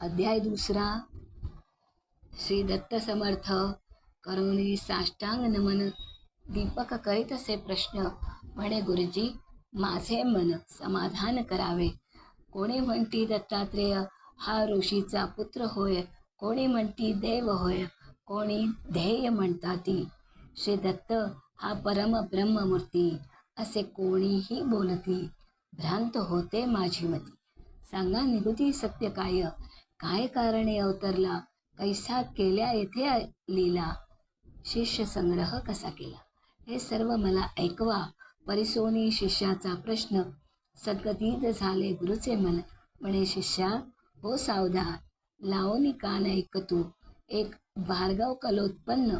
अध्याय दुसरा. श्री दत्त समर्थ करुणी साष्टांग नमन. दीपक करीत असे प्रश्न. म्हणे गुरुजी माझे मन समाधान करावे. कोणी म्हणती दत्तात्रेय हा ऋषीचा पुत्र होय. कोणी म्हणती देव होय. कोणी ध्येय म्हणताती. श्री दत्त हा परम ब्रह्ममूर्ती. असे कोणीही बोलती. भ्रांत होते माझी मती. सांगा निगुती सत्य काय? काय कारणे अवतरला? कैसा केल्या येथे लीला शिष्य संग्रह कसा केला? हे सर्व मला ऐकवा. परिसोनी शिष्याचा प्रश्न. सद्गतीत झाले गुरुचे मन. म्हणे शिष्या हो सावधान लावणी कान ऐकतू. एक भार्गव कलोत्पन्न.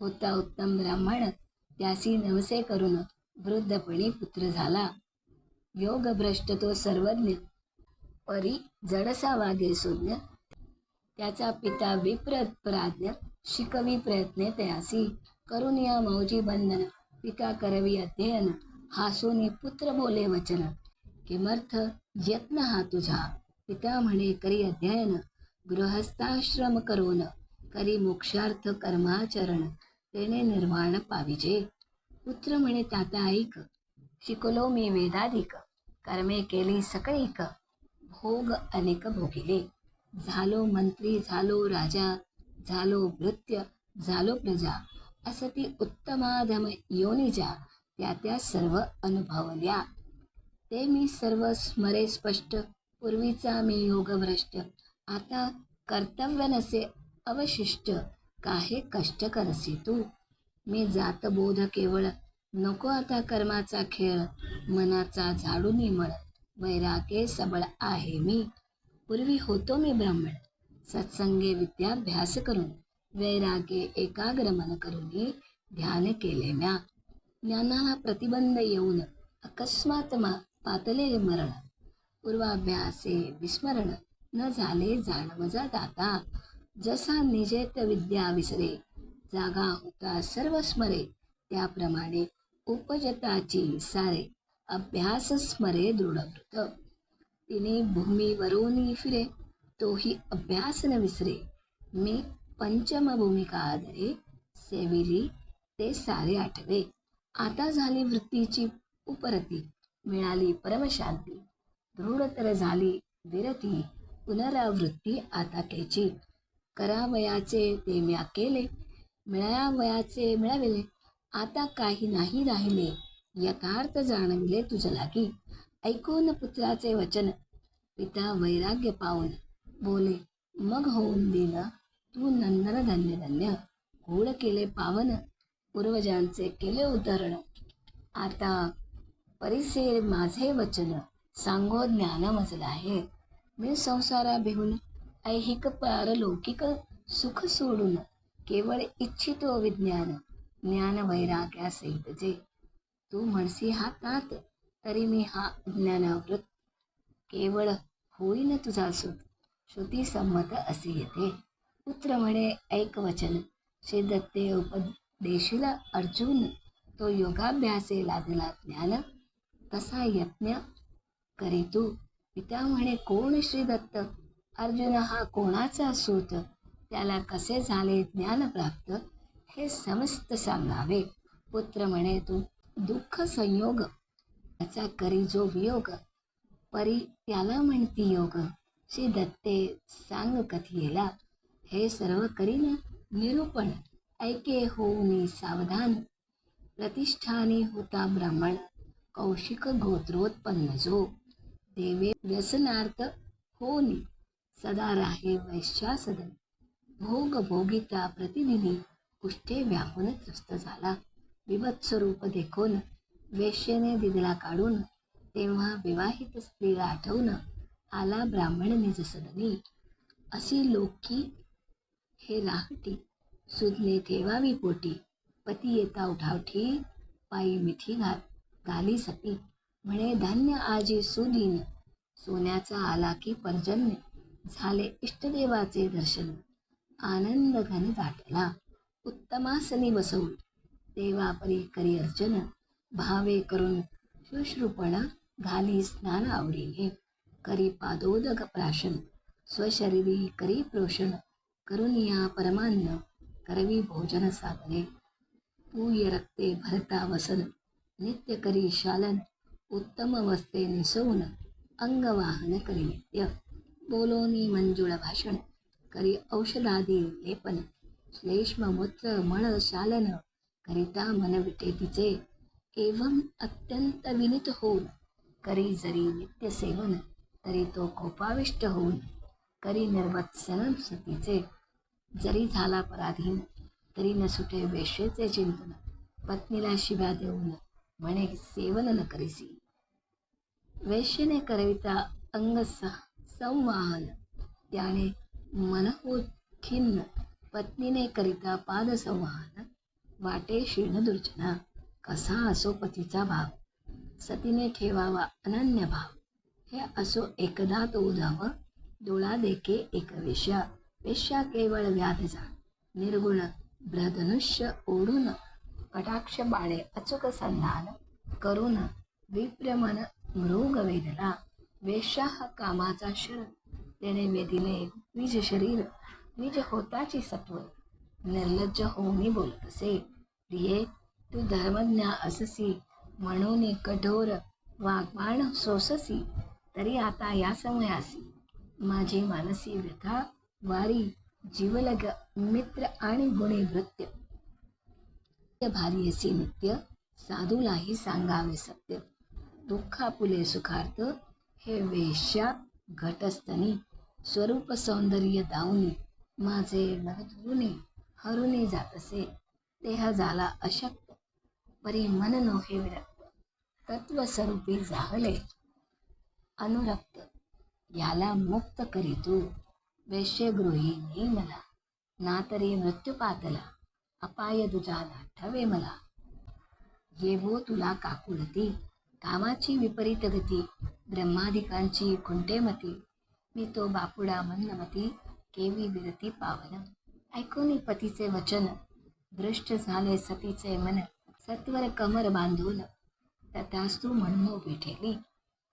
होता उत्तम ब्राह्मण. त्यासी नवसे करून वृद्धपणी पुत्र झाला. योग भ्रष्ट तो सर्वज्ञ. परी जडसा वागे सुज्ञ. त्याचा पिता विप्र प्राज्ञ शिकवी प्रयत्ने तयासी. करून या मौजी बंधन पिता करवी अध्ययन. हासूनी पुत्र बोले वचन. किमर्थ यत्न हा तुझा. पिता म्हणे करी अध्ययन. गृहस्थाश्रम करून करी मोक्षार्थ कर्माचरण. तेने निर्वाण पाविजे. पुत्र म्हणे ताता ऐक. शिकलो मी वेदाधिक. कर्मे केली सकळीक. भोग अनेक भोगिले. झालो मंत्री झालो राजा झालो भृत्य झालो प्रजा असं ती उत्तमाधम योनिजा त्या त्या सर्व अनुभवल्या. ते मी सर्व स्मरे स्पष्ट पूर्वीचा मी योगभ्रष्ट आता कर्तव्य नसे अवशिष्ट काहे कष्ट करसे तू? मी जात बोध केवळ नको आता कर्माचा खेळ मनाचा झाडून मळ वैरागे सबळ आहे मी. पूर्वी होतो मी ब्राह्मण. सत्संगे विद्याभ्यास करून वैरागे एकाग्र मन करून ध्यान केले म्या. ज्ञानाला प्रतिबंध येऊन अकस्मात मा पातले मरण. पूर्वाभ्यासे विस्मरण न झाले जाणवजा दाता. जसा निजेत विद्या विसरे जागा होता सर्व स्मरे. त्याप्रमाणे उपजताची सारे. अभ्यास स्मरे दृढवृत तिने भूमीवरून फिरे तोही अभ्यास न विसरे. मी पंचम भूमिका आदरे सेविली ते सारे आठवे. आता झाली वृत्तीची उपरती. मिळाली परमशांती. दृढतर झाली विरती. पुनरावृत्ती आता केची. करावयाचे ते म्या केले मिळावयाचे मिळविले. आता काही नाही राहिले. यथार्थ जाणविले तुझ लागी. ऐकून पुत्राचे वचन. पिता वैराग्य पाहून बोले मग होऊन दिल तू नंदन धन्य धन्य गोड केले पावन. पूर्वजांचे केले उदाहरण. आता परिसे माझे वचन. सांगो ज्ञान मजला आहे. मी संसारा भिवून ऐहिक पारलौकिक सुख सोडून केवळ इच्छितो विज्ञान. ज्ञान वैराग्यासहित जे तू म्हणसी हा तात तरी मी हा ज्ञानावृत केवळ होईन तुझा सुत श्रुती संमत असे येते. पुत्र म्हणे ऐक वचन. श्री दत्ते उपदेशीला अर्जुन तो योगाभ्यासे लादला ज्ञान. तसा यत्न करी तू. पिता म्हणे कोण श्री दत्त अर्जुन हा कोणाचा सूत? त्याला कसे झाले ज्ञान प्राप्त? हे समस्त सांगावे. पुत्र म्हणे तू दुःख संयोग त्याचा करी जो वियोग. परी त्याला म्हणती योग. श्री दत्ते सांग कथियेला हे सर्व करीन निरूपण. ऐके होऊनी सावधान. प्रतिष्ठानी होता ब्राह्मण. कौशिक गोत्रोत्पन्न जो. देवे व्यसनार्थ होनी सदा राहे वैश्यासदन. भोग भोगिता प्रतिदिनी. कुष्ठे व्यापून त्रस्त झाला. विभत्स रूप देखून वेश्येने दिदला काढून तेव्हा विवाहित स्त्रीला आठवून आला ब्राह्मण निजसदनी असे अशी लोकी हे राहटी सुदने ठेवावी पोटी पती येता उठावठी पायी मिठी घाल घाली सती. म्हणे धान्य आजी सुदीन. सोन्याचा आला की पर्जन्य. झाले इष्टदेवाचे दर्शन. आनंद घन दाटला. उत्तमासनी बसवून देवापरी करी अर्चन भावे करून शुश्रूपण घाली स्नान आवडीने करी पादोदक प्राशन स्वशरीरी करी प्रोषण करून या परमान्न करवी भोजन साधने पूय रक्ते भरता वसन नित्य करी शालन उत्तम वस्ते निसवून अंगवाहन करी नित्य बोलोनी मंजुळ भाषण करी औषधादी लेपन श्लेष्म मूत्र मळ शालन करिता मन तिचे एवं अत्यंत विनित होऊन करी जरी नित्य सेवन तरी तो कोपाविष्ट होऊन करी निर्वत्सन सतीचे. जरी झाला पराधीन तरी न सुटे वेशेचे चिंतन पत्नीला शिव्या देऊन म्हणे सेवन न करीसी. वेश्येने करविता अंग संवाहन त्याने मनहो खिन्न पत्नीने करिता पाद संवाहन. वाटे शीर्ण दुर्जना. कसा असो पतीचा भाव सतीने ठेवावा अनन्य भाव हे असो एकदा तो उजावं डोळा देखे एक वेश्या. वेश्या केवळ व्याध जा. निर्गुण ब्रधनुष्य ओढून कटाक्ष बाळे अचूक संधान करून विप्रमन मृग वेदला वेश्या हा कामाचा शर त्याने वेदिले द्विज शरीर द्विज होताची सत्व. निर्लज्ज होऊन बोलत असे. प्रिये तू धर्मज्ञा अससी म्हणून कठोर वाग्वाण सोससी तरी आता या समयासी. माझी मानसी व्यथा वारी जीवलग मित्र आणि गुणे भृत्य भारी असे नित्य साधूलाही सांगावे सत्य. दुःखापुले सुखार्थ हे वेश्या घटस्तनी स्वरूप सौंदर्य दावणी माझे नरधुरुने हरुने जातसे. देह झाला अशक्त. परी मन नोहे विरक्त. तत्वस्वरूपी जाहले अनुरक्त. याला मुक्त करी तू. वेश्यगृहिणी मला. ना तरी मृत्यू पातला. अपाय तुझा ठवे मला. येवो तुला काकुळती कामाची विपरीत गती. ब्रह्मादिकांची कुंटेमती मी तो बापुडा मंदमती केवी विरती पावन. ऐकून पतीचे वचन. दृष्ट झाले सतीचे मन सत्वर कमर बांधून तथास्तू म्हणून उभी ठेवली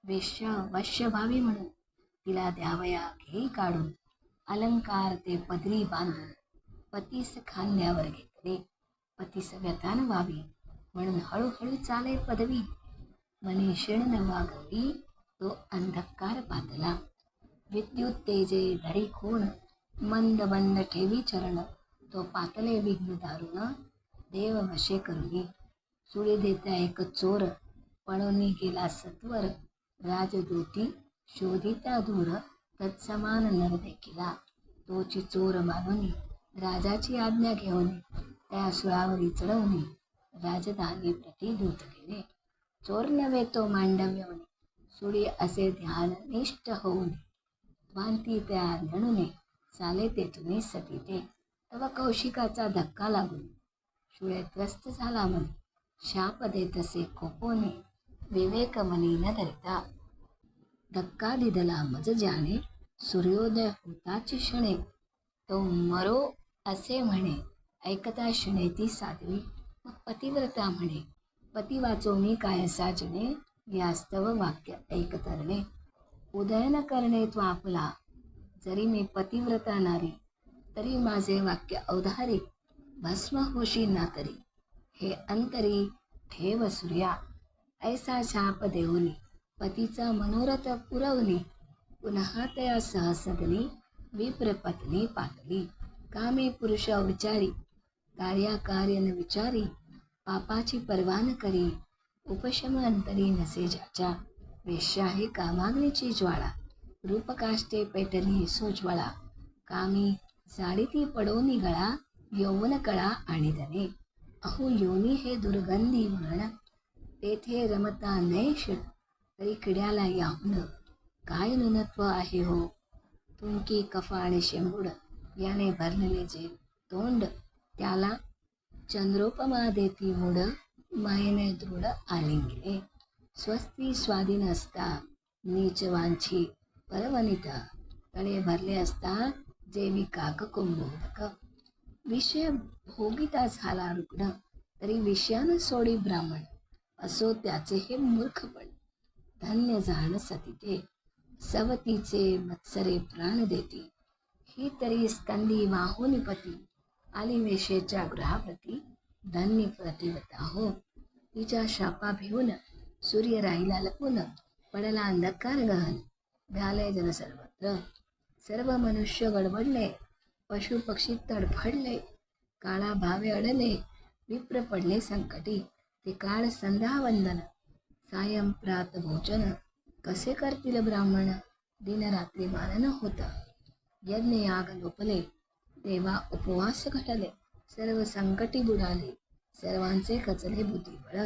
वेश्या वश्य भावी म्हणून तिला द्यावया घे काढून. अलंकार ते पदरी बांधून पतीस खांद्यावर घेतले. पतीस व्यथान व्हावी म्हणून हळूहळू चाले पदवी. मने शिण वागवी तो अंधकार पातला. विद्युत तेजे धरी खूण मंद बंद ठेवी चरण. तो पातले विघ्न दारुण देव वशे करुणी सुळी देता एक चोर पळवणी गेला सत्वर. राजदूती शोधिता दूर तत्समान नर देखिला. तोची चोर मानून राजाची आज्ञा घेऊन त्या सुळावरी चढवणे राजधानी प्रति दूत गेले चोर नव्हे तो मांडव्यवणे सुळी असे ध्यान निष्ठ होऊन. वांती त्या नणुने चाले ते तुम्ही सती ते तव कौशिकाचा धक्का लागून शुळे त्रस्त झाला म्हणे. शाप देतसे कोपोने विवेक मनी न धरता. धक्का दिदला मज जाणे सूर्योदय होताची क्षणे. तो मरो असे म्हणे. ऐकता क्षणे ती साधवी मग पतिव्रता म्हणे. पती वाचवणी काय साजणे यास्तव वाक्य ऐकतरणे. उदयन करणे तो आपला जरी मी पतिव्रता नारी तरी माझे वाक्य अवधारी भस्म होशी ना तरी. हे अंतरी ठेव सूर्या ऐसा छाप देऊनी पतीचा मनोरथ पुरवणे पुन्हा तया सहसदनी विप्रपत्नी पातली. कामी पुरुष विचारी कार्याकार्य न विचारी पापाची परवान करी. उपशम अंतरी नसे ज्याच्या वेश्याही कामाग्नीची ज्वाळा. रूपकाष्टे पेटली सोज्वळा. कामी साडीती पडोनी गळा यौवन कळा आणि धने. अहो योनी हे दुर्गंधी म्हण तेथे रमता नैश तरी किड्याला यावन काय नुनत्व आहे हो? तुमकी कफा आणि शेंबूड याने भरलेले जे तोंड त्याला चंद्रोपमा देती मूड मायेने दृढ आलिंगिले स्वस्ती स्वाधीन असता नीचवांची परवनिता. तळे भरले असता जेवी काक कुंभोदक विषय भोगिता झाला रुग्ण तरी विषयानं सोडी ब्राह्मण. असो त्याचे हे मूर्खपण. धन्य जाण सती सवतीचे मत्सरे प्राण देती. ही तरी स्कंदी वाहुनी पती. आली वेशेच्या गृहाप्रती धन्य प्रतिवता हो. तिच्या शापा भिवून सूर्य राहिला लपून पडला अंधकार गहन. झालंय जन सर्वत्र सर्व मनुष्य गडबडले पशु पक्षी तडफडले काळा भावे अडले विप्र पडले संकटी. ते काळ संध्यावंदन सायं प्रात भोजन. कसे करतील ब्राह्मण? दिनरात्री मानन होता. यज्ञ याग लोपले तेव्हा उपवास घटले. सर्व संकटी बुडाले सर्वांचे कचले बुद्धिबळ.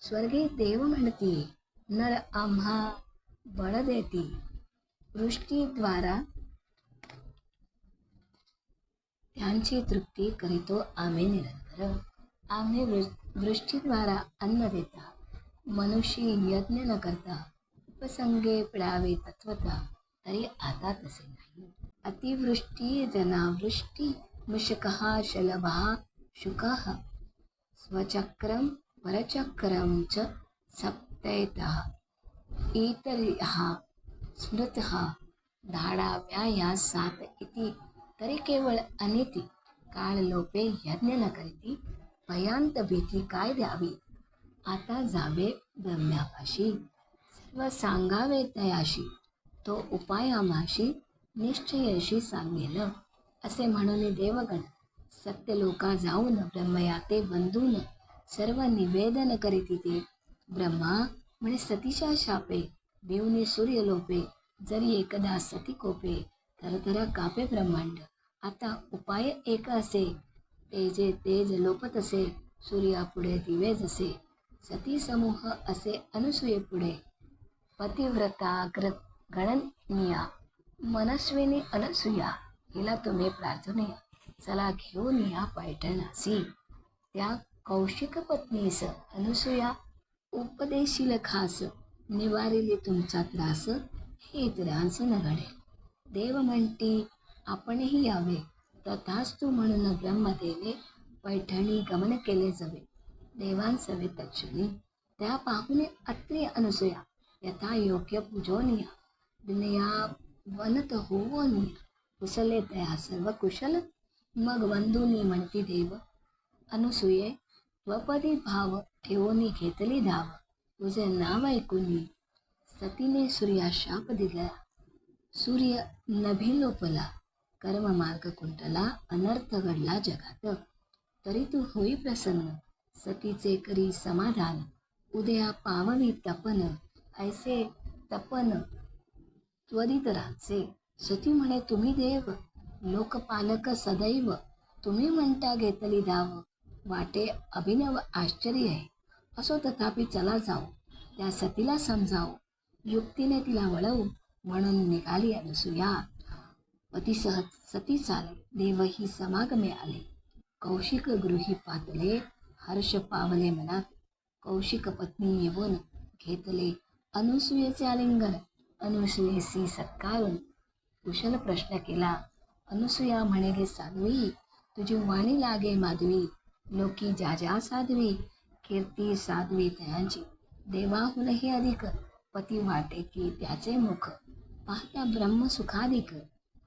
स्वर्गी देव म्हणती नर आम्हा बळ देती. वृष्टीद्वारा त्यांची तृप्ती करीतो आम्ही निरंतर. आम्ही वृ- वृष्टीद्वारा अन्न देता मनुष्य यज्ञ न करता उपसंगे पिळावे तत्वता तरी आता तसे नाही. अतिवृष्टी जनावृष्टी मुषकः शलभः शुकः स्वचक्रं परचक्रं च सप्तयतः इतरिः स्मृतः धाडाव्या या सात इति तरी केवळ अनिती काळ लोपे यज्ञ न करीती भयांत भीती काय द्यावी? आता जावे ब्रह्म्यापाशी. सर्व सांगावे तयाशी. तो उपाय आमाशी निश्चयशी सांगेल. असे म्हणून देवगण सत्यलोका जाऊन ब्रह्मयाते बंधून सर्व निवेदन करीती ते. ब्रह्मा म्हणे सतीच्या शापे देवने सूर्य लोपे जरी एकदा सती कोपे तर कापे ब्रह्मांड. आता उपाय एक असे. तेजे तेज लोपत असे सूर्यापुढे दिवे जसे सती समूह असे अनुसूये पुढे. पतिव्रता ग्र मनस्विनी अनसूया हिला तुम्ही प्रार्थने चला घेऊन या पैठणासी. त्या कौशिक पत्नीस अनुसूया उपदेशील खास निवारिले तुमचा त्रास हे त्रास न घडेल देव म्हणती आपणही यावे. तथाच तू म्हणून ब्रह्मदेवे पैठणी गमन केले जावे. देवांसवे तक्षणी त्या पाहुणे अत्रि अनुसूया. यथा योग्य पूजोनिया दिनया वनत होवोनी. कुशले तया सर्व कुशल. मग वंदुनी म्हणती देव. अनुसूये त्वपदी भाव ठेवोनी घेतली धाव. तुझे नाव ऐकून सतीने सूर्या शाप दिला. सूर्य नभिलोपला कर्म मार्ग कुंटला अनर्थ घडला जगात. तरी तू होई प्रसन्न सतीचे करी समाधान उद्या पावनी तपन ऐसे तपन त्वरित राहचे सती म्हणे तुम्ही देव लोकपालक सदैव तुम्ही म्हणता घेतली धाव वाटे अभिनव आश्चर्य आहे. असो तथापि चला जाऊ त्या सतीला समजावू युक्तीने तिला वळवू म्हणून निघाली अनुसूया. पतीसह सती चाले देवही समागमे आले. कौशिक गृही पातले हर्ष पावले मनात कौशिक पत्नी येऊन घेतले अनुसूयेचे आलिंगन अनुसूयेसी सत्कारून. कुशल प्रश्न केला अनुसूया म्हणे गे साध्वी तुझी वाणी लागे माधवी लोकी ज्या ज्या साध्वी कीर्ती साध्वी त्यांची. देवाहूनही अधिक पती वाटे की त्याचे मुख. पाहता ब्रह्म सुखाधिक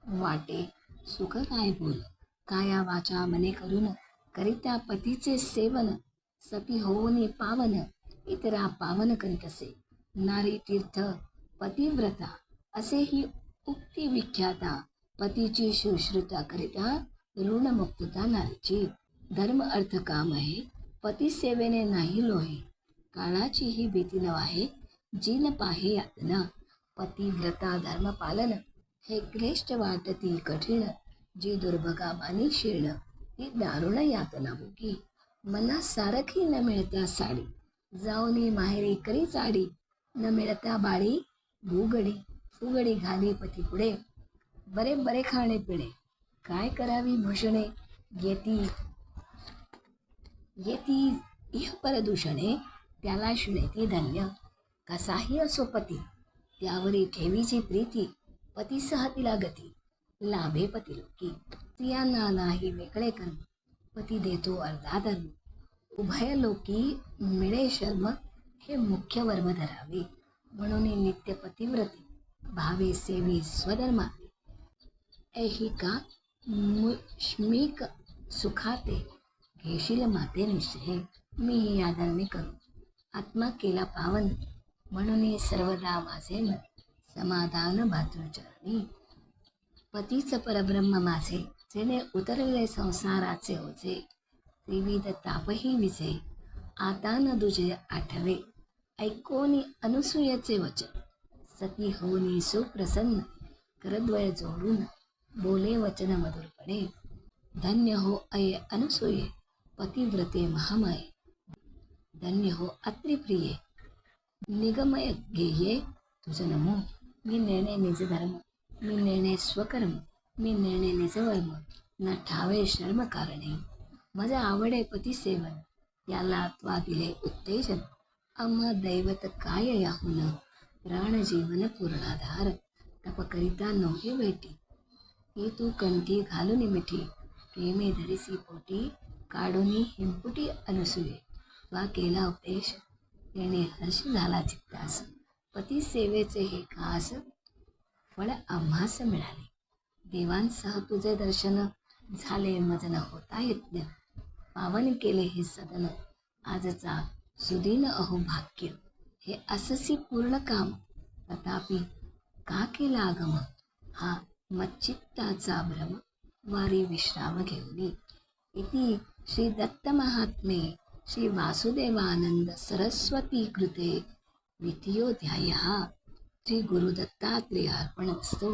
वाटे. सुख काय बोल? काया वाचा मने करून? करित्या पतीचे सेवन. सती होऊनी पावन. इतरा पावन करीत असे. नारी तीर्थ पतिव्रता. असे ही उक्ती विख्याता. पतीची शुश्रुता करिता ऋणमुक्तता नारीची. धर्म अर्थ काम आहे. पती सेवेने नाही लोहे. काळाची ही भीती नव आहे. जीन पाहे यातना. पतिव्रता धर्मपालन पालन. हे क्लेष्ट वाटती कठीण जी दुर्भगा बानी शीर्ण ती दारुण यातना भोगी. मला सारखी न मिळत्या साडी जाऊनी माहेरी करी चाडी. न मिळत्या बाळी भूगडी फुगडी घाली पती पुढे बरे बरे खाणे पिणे काय करावी भूषणे? येती येती इह परदूषणे त्याला शिणेती धन्य. कसाही असो पती त्यावरी ठेवीची प्रीती. पतीसह तिला गती. लाभे पती लोकी स्त्रियांना नाही वेगळे कर्म. पती देतो अर्धा धर्म. उभय लोकी मिळे शर्म. हे मुख्य वर्म धरावे. म्हणून नित्य पतिव्रती. भावे सेवी स्वधर्मा ऐहिका मुष्मिक सुखाते. घेशील माते निश्चय. मी ही आदरणी करू. आत्मा केला पावन. म्हणून सर्वदा माझे मन समाधान भातृचरणी पतीच परब्रह्म माझे जेने उतरले संसाराचे ओझे. त्रिविध तापही विजे आता न दुजे आठवे. ऐकोनी अनुसूयचे वचन सती होनी सुप्रसन्न. करद्वय जोडून बोले वचन मधुरपणे. धन्य हो अये अनुसूये पतिव्रते महामये. धन्य हो अत्रिप्रिये निगमय गेये तुझ नमो. मी निर्णय निज धर्म मी निर्णय स्वकर्म मी निर्णय निज वर्म. न ठावे शर्म कारणे. माझा आवडे पती सेवन याला त्वा दिले उत्तेजन. अम्मा दैवत काय याहून? प्राण जीवन पूर्णाधार. तपकरिता नव्हे भेटी ही तू कंठी घालून मिठी. प्रेमे धरिसी पोटी काढूनी हिंपुटी अनुसूये वा केला उपदेश. येणे हर्ष झाला चित्तास. पती सेवेचे हे खास फळ आम्हास मिळाले. देवांसह तुझे दर्शन झाले मजन होता यज्ञ. पावन केले हे सदन आजचा सुदीन अहो भाग्य हे अससी पूर्ण काम तथापि का केला आगम हा मच्चित्ताचा भ्रम वारी विश्राम घेऊन इति श्री दत्त महात्मे श्री वासुदेवानंद सरस्वती कृते द्वितीयोध्याय श्री गुरुदत्तात्रेयार्पणस्तु